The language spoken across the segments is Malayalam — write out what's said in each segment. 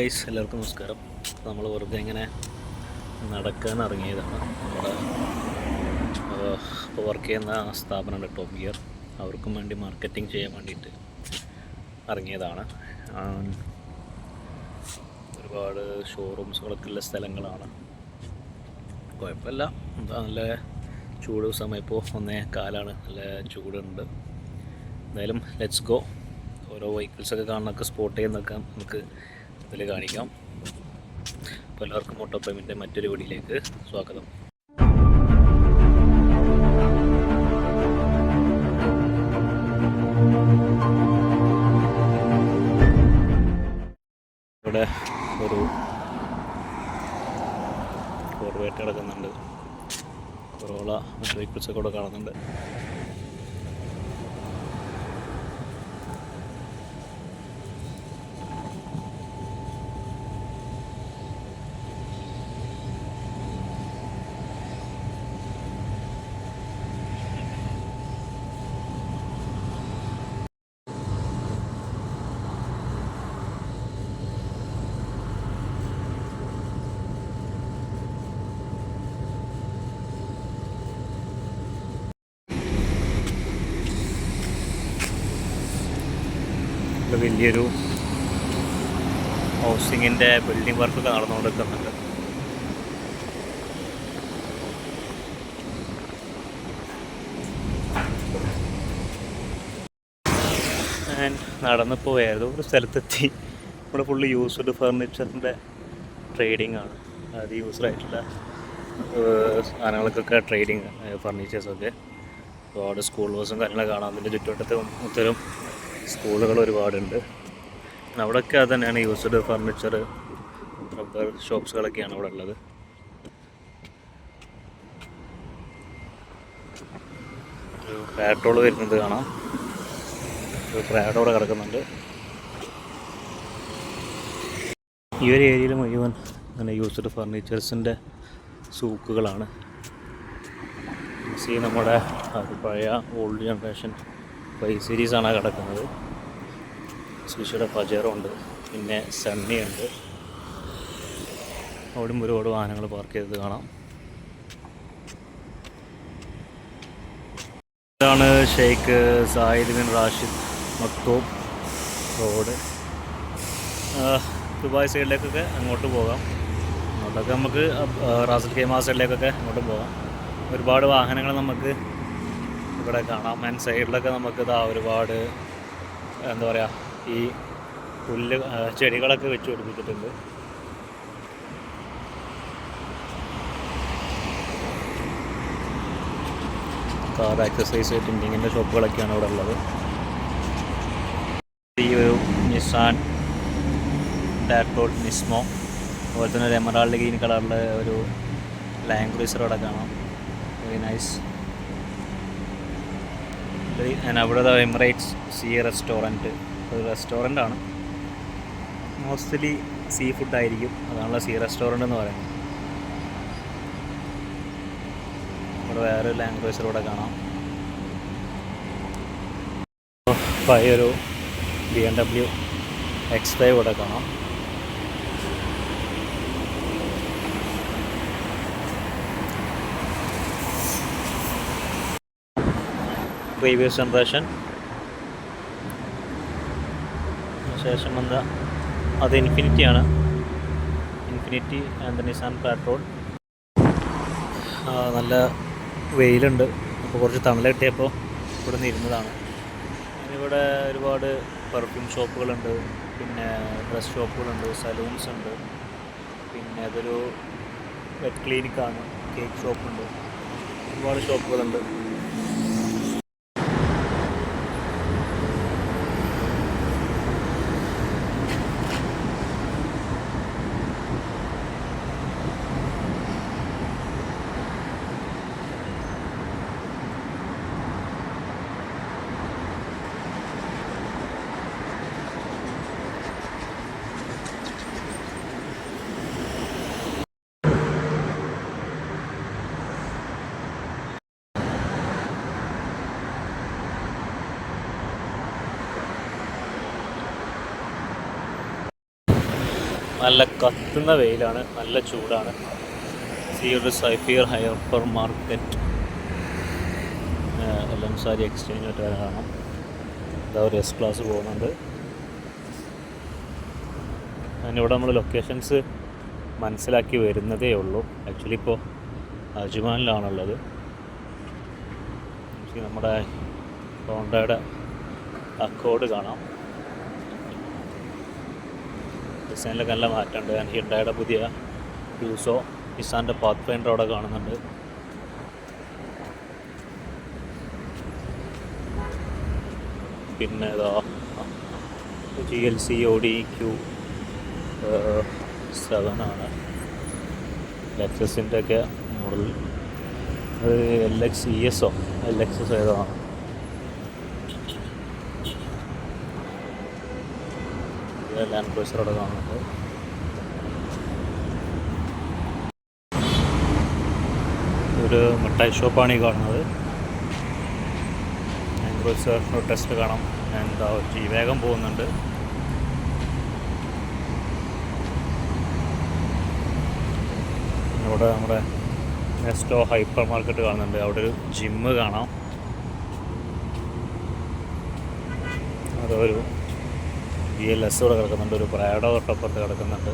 ഗൈസ് എല്ലാവർക്കും നമസ്കാരം. നമ്മൾ വെറുതെ ഇങ്ങനെ നടക്കാൻ ഇറങ്ങിയതാണ്. നമ്മുടെ ഇപ്പോൾ വർക്ക് ചെയ്യുന്ന സ്ഥാപനമുണ്ട് ടോപ്പ് ഗിയർ അവർക്കും വേണ്ടി മാർക്കറ്റിംഗ് ചെയ്യാൻ വേണ്ടിയിട്ട് ഇറങ്ങിയതാണ്. ഒരുപാട് ഷോറൂംസുകളൊക്കെ ഉള്ള സ്ഥലങ്ങളാണ്. കുഴപ്പമില്ല. എന്താ നല്ല ചൂട് സമയം ഇപ്പോൾ ഒന്നേ കാലാണ് നല്ല ചൂടുണ്ട്. എന്തായാലും ലെറ്റ്സ് ഗോ ഓരോ വെഹിക്കിൾസൊക്കെ കാണുന്നൊക്കെ സ്പോട്ട് ചെയ്യുന്നൊക്കെ നമുക്ക് ഇതിൽ കാണിക്കാം. അപ്പോൾ എല്ലാവർക്കും മോട്ടോ പ്രേമിന്റെ മറ്റൊരു വീടിലേക്ക് സ്വാഗതം. ഇവിടെ ഒരു കോർവേറ്റ് കിടക്കുന്നുണ്ട്. കൊറോള മറ്റു വെഹിക്കിൾസൊക്കെ ഇവിടെ കാണുന്നുണ്ട്. വലിയൊരു ഹൗസിങ്ങിന്റെ ബിൽഡിംഗ് വർക്കൊക്കെ നടന്നുകൊണ്ടിരിക്കുന്നുണ്ട്. ഞാൻ നടന്നിപ്പോൾ ഏതോ ഒരു സ്ഥലത്തെത്തി. ഇവിടെ ഫുള്ള് യൂസ്ഡ് ഫർണിച്ചറിന്റെ ട്രേഡിംഗ് ആണ്. അത് യൂസ്ഡ് ആയിട്ടുള്ള ഏഹ്, സാധനങ്ങൾക്കൊക്കെ ട്രേഡിങ് ഫർണിച്ചേഴ്സൊക്കെ ഒരുപാട് സ്കൂൾ ബസ്സും കാര്യങ്ങളൊക്കെ കാണാം അതിന്റെ ചുറ്റുവട്ടത്ത് മൊത്തം സ്കൂളുകൾ ഒരുപാടുണ്ട്. അവിടെയൊക്കെ അത് തന്നെയാണ് യൂസ്ഡ് ഫർണിച്ചർ റബ്ബർ ഷോപ്സുകളൊക്കെയാണ് അവിടെ ഉള്ളത്. ഒരു പാട്രോൾ വരുന്നത് കാണാം. ഒരു പ്രാഡ് കിടക്കുന്നുണ്ട്. ഈ ഒരു ഏരിയയിൽ മുഴുവൻ അങ്ങനെ യൂസ്ഡ് ഫർണിച്ചേഴ്സിന്റെ സൂക്കുകളാണ്. സി നമ്മുടെ പഴയ ഓൾഡ് ജനറേഷൻ ഫൈവ് സീരീസാണ് കിടക്കുന്നത്. സുഷിയുടെ ഉണ്ട് പിന്നെ സണ്ണി ഉണ്ട് അവിടെയും ഒരുപാട് വാഹനങ്ങൾ പാർക്ക് ചെയ്തത് കാണാം. ഇതാണ് Sheikh Zayed bin Rashid Maktoum road. Dubai സൈഡിലേക്കൊക്കെ അങ്ങോട്ട് പോകാം. അങ്ങോട്ടൊക്കെ നമുക്ക് റാസൽ കെയ്മാ സൈഡിലേക്കൊക്കെ അങ്ങോട്ട് പോകാം. ഒരുപാട് വാഹനങ്ങൾ നമുക്ക് ഇവിടെ കാണാം. മെൻ സൈഡിലൊക്കെ നമുക്ക് ഇതാ ഒരുപാട് എന്താ പറയുക ഈ പുല്ല് ചെടികളൊക്കെ വെച്ച് പിടിപ്പിച്ചിട്ടുണ്ട്. കാർ എക്സസൈസ് ടിൻഡിങ്ങിന്റെ ഷോപ്പുകളൊക്കെയാണ് ഇവിടെ ഉള്ളത്. ഈ നിസാൻ ഡാക്ടോൾ നിസ്മോ അതുപോലെ തന്നെ ഒരു എമറാൾഡ് ഗ്രീൻ കളറിലെ ഒരു ക്രൂസർ അവിടെ കാണാം. വെരി നൈസ് അവിടെ എമിറേറ്റ്സ് സീ റെസ്റ്റോറന്റ് ഒരു റെസ്റ്റോറന്റ് ആണ്. മോസ്റ്റ്ലി സീ ഫുഡ് ആയിരിക്കും. അതാണല്ലോ സീ റെസ്റ്റോറന്റ് എന്ന് പറയുന്നത്. ഇവിടെ വേറെ ലാംഗ്വേജിലൂടെ കാണാം. പഴയൊരു B M W X five ഇവിടെ കാണാം. പ്രീവിയസ് ജനറേഷൻ ശേഷം വന്ന അത് ഇൻഫിനിറ്റി ആണ്. ഇൻഫിനിറ്റി ആൻഡ് നിസാൻ പാട്രോൾ നല്ല വെയിലുണ്ട്. അപ്പോൾ കുറച്ച് തണൽ കിട്ടിയപ്പോൾ ഇവിടെ നിന്ന് ഇരുന്നതാണ്. ഇവിടെ ഒരുപാട് പെർഫ്യൂം ഷോപ്പുകളുണ്ട് പിന്നെ ഡ്രസ് ഷോപ്പുകളുണ്ട് സലൂൺസ് ഉണ്ട്. പിന്നെ അതൊരു വെറ്റ് ക്ലിനിക്കാണ് കേക്ക് ഷോപ്പുണ്ട് ഒരുപാട് ഷോപ്പുകളുണ്ട് നല്ല കത്തുന്ന വെയിലാണ് നല്ല ചൂടാണ്. സിയുടെ സൈഫിയർ ഹൈപ്പർ മാർക്കറ്റ് എല്ലാം സാരി എക്സ്ചേഞ്ച് ആയിട്ട് കാണാം ഇതാ ഒരു എസ് ക്ലാസ് പോകുന്നുണ്ട്. അതിനിവിടെ നമ്മൾ ലൊക്കേഷൻസ് മനസ്സിലാക്കി വരുന്നതേ ഉള്ളൂ. ആക്ച്വലി ഇപ്പോൾ അജ്മാനിലാണുള്ളത്. നമ്മുടെ ഹോണ്ടയുടെ അക്കോഡ് കാണാം. ഡിസൈനിലൊക്കെ നല്ല മാറ്റമുണ്ട്. ഞാൻ ഹിണ്ടയുടെ പുതിയ യൂസോ നിസാന്റെ പാത്ത് ഫൈൻഡർ അവിടെ കാണുന്നുണ്ട്. പിന്നെ ഇതാ G L C Audi Q seven ആണ്. ലെക്സസിന്റെ ഒക്കെ മോഡൽ എൽ എക്സ് ഇ എസോ എൽ എക്സ് എസ് ഏതോ ആണ് ലാൻഡ് ക്രൂസർ അവിടെ കാണുന്നുണ്ട് ഒരു മിഠായി ഷോപ്പാണ് ഈ കാണുന്നത്. ലാൻഡ് ക്രൂസർ ടെസ്റ്റ് കാണാം. എന്താ ഈ വേഗം പോകുന്നുണ്ട്. ഇവിടെ നമ്മുടെ നെസ്റ്റോ ഹൈപ്പർ മാർക്കറ്റ് കാണുന്നുണ്ട്. അവിടെ ഒരു ജിമ്മ് കാണാം. അതൊരു ബി എൽ എസ് ഇവിടെ കിടക്കുന്നുണ്ട് ഒരു പ്രാഡോ തൊട്ടപ്പുറത്ത് കിടക്കുന്നുണ്ട്.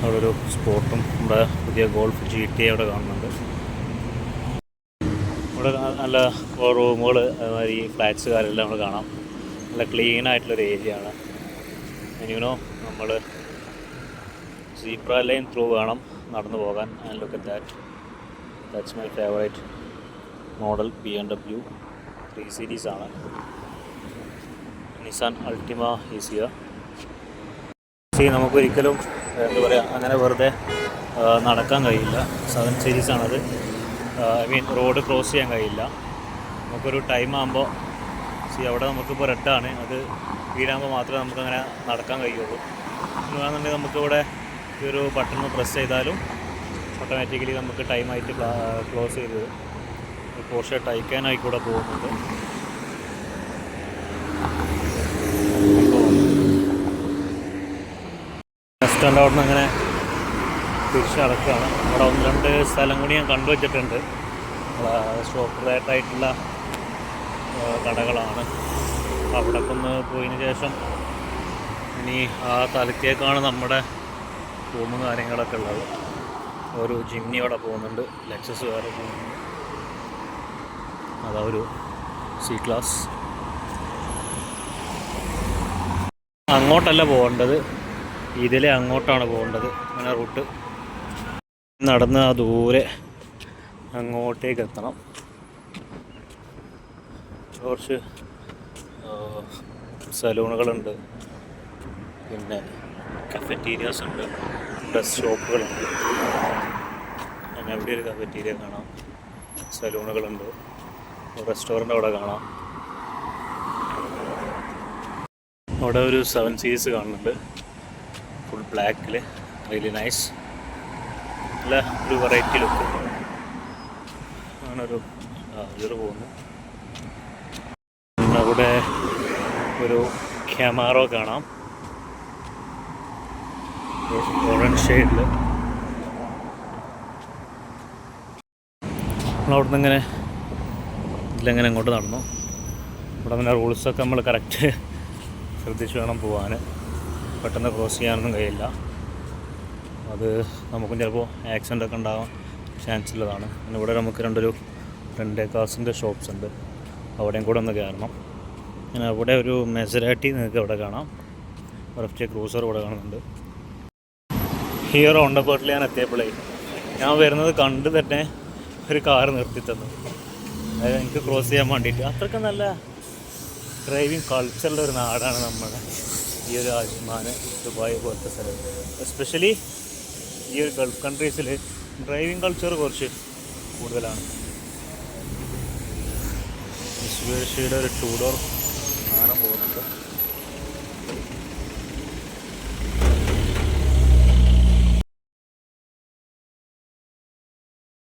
അവിടെ ഒരു സ്പോർട്ടും നമ്മുടെ പുതിയ ഗോൾഫ് ജി ടി അവിടെ കാണുന്നുണ്ട്. ഇവിടെ നല്ല റൂമുകൾ അതുമാതിരി ഫ്ലാറ്റ്സ് കാര്യമെല്ലാം നമ്മൾ കാണാം. നല്ല ക്ലീൻ ആയിട്ടുള്ളൊരു ഏരിയ ആണ്. ഇനിയോ നമ്മൾ സീപ്ര ലൈൻ ത്രൂ വേണം നടന്നു പോകാൻ. And look at that that's my favourite model B M W three series ആണ്. നിസാൻ അൾട്ടിമ ഈസിയ സി നമുക്കൊരിക്കലും എന്താ പറയുക അങ്ങനെ വെറുതെ നടക്കാൻ കഴിയില്ല. സെവൻ സീരീസ് ആണത്. ഐ മീൻ റോഡ് ക്രോസ് ചെയ്യാൻ കഴിയില്ല. നമുക്കൊരു ടൈം ആകുമ്പോൾ സി അവിടെ നമുക്കിപ്പോൾ റെഡാണ് അത് വീടാകുമ്പോൾ മാത്രമേ നമുക്കങ്ങനെ നടക്കാൻ കഴിയുള്ളൂ. വേണമെന്നുണ്ടെങ്കിൽ നമുക്കിവിടെ ഈ ഒരു ബട്ടൺ പ്രസ് ചെയ്താലും ഓട്ടോമാറ്റിക്കലി നമുക്ക് ടൈമായിട്ട് ക്ലോസ് ചെയ്ത് പോർഷെ ടൈക്കാനായി കൂടെ പോകുന്നുണ്ട് സ്റ്റാൻഡ് അവിടെ നിന്ന് അങ്ങനെ തിരിച്ച് നടക്കുകയാണ്. അവിടെ ഒന്ന് രണ്ട് സ്ഥലം കൂടി ഞാൻ കണ്ടുവച്ചിട്ടുണ്ട്. ഷോപ്പ് റേറ്റായിട്ടുള്ള കടകളാണ്. അവിടെ ഒന്ന് പോയതിന് ശേഷം ഇനി ആ തലത്തേക്കാണ് നമ്മുടെ റൂമും കാര്യങ്ങളൊക്കെ ഉള്ളത്. ഒരു ജിമ്മി അവിടെ പോകുന്നുണ്ട്. ലക്ഷസ് വേറെ പോകുന്നുണ്ട്. അതാ ഒരു സി ക്ലാസ് അങ്ങോട്ടല്ല പോകേണ്ടത്. ഇതിലെ അങ്ങോട്ടാണ് പോകേണ്ടത്. അങ്ങനെ റൂട്ട് നടന്ന് ആ ദൂരെ അങ്ങോട്ടേക്ക് എത്തണം. കുറച്ച് സലൂണുകളുണ്ട്. പിന്നെ കഫറ്റീരിയാസ് ഉണ്ട്. ഡ്രസ് ഷോപ്പുകളുണ്ട് അങ്ങനെ അവിടെ ഒരു കഫറ്റീരിയ കാണാം. സലൂണുകളുണ്ട്. റെസ്റ്റോറന്റ് അവിടെ കാണാം. അവിടെ ഒരു സെവൻ സീരീസ് കാണുന്നുണ്ട്. ഫുൾ ബ്ലാക്കിൽ റിയലി നൈസ് നല്ല ഒരു വെറൈറ്റി ലുക്ക് അങ്ങനൊരു ഇതിൽ പോകുന്നു. അവിടെ ഒരു ക്യാമാറോ കാണാം. ഓറഞ്ച് ഷെയ്ഡിൽ നമ്മളവിടുന്ന് ഇങ്ങനെ ഇതിലെങ്ങനെ അങ്ങോട്ട് നടന്നു? ഇവിടെ പിന്നെ റൂൾസൊക്കെ നമ്മൾ കറക്റ്റ് ശ്രദ്ധിച്ച് വേണം പോകാൻ പെട്ടെന്ന് ക്രോസ് ചെയ്യാനൊന്നും കഴിയില്ല. അത് നമുക്കും ചിലപ്പോൾ ആക്സിഡന്റ് ഒക്കെ ഉണ്ടാകാൻ ചാൻസ് ഉള്ളതാണ്. പിന്നെ ഇവിടെ നമുക്ക് രണ്ടൊരു രണ്ട് കാസിന്റെ ഷോപ്സ് ഉണ്ട്. അവിടെയും കൂടെ ഒന്ന് കയറണം. പിന്നെ അവിടെ ഒരു മെസറാറ്റി നിങ്ങൾക്ക് ഇവിടെ കാണാം. ഒരൊറ്റ ക്രൂസർ ഇവിടെ കാണുന്നുണ്ട്. ഹീറോ ഉണ്ടപ്പോട്ടിൽ ഞാൻ എത്തിയപ്പോഴേ ഞാൻ വരുന്നത് കണ്ട് തന്നെ ഒരു കാർ നിർത്തി തന്നു. അതായത് എനിക്ക് ക്രോസ് ചെയ്യാൻ വേണ്ടിയിട്ട്. അത്രയ്ക്ക് നല്ല ഡ്രൈവിങ് കൾച്ചറുള്ള ഒരു നാടാണ് നമ്മുടെ ഈ ഒരു അജ്മാൻ ദുബായ് പോലത്തെ സ്ഥലം. എസ്പെഷ്യലി ഈ ഒരു ഗൾഫ് കൺട്രീസിൽ ഡ്രൈവിംഗ് കൾച്ചർ കുറച്ച് കൂടുതലാണ്. ഒരു ടൂ ഡോർ ആണ് പോകുന്നുണ്ട്.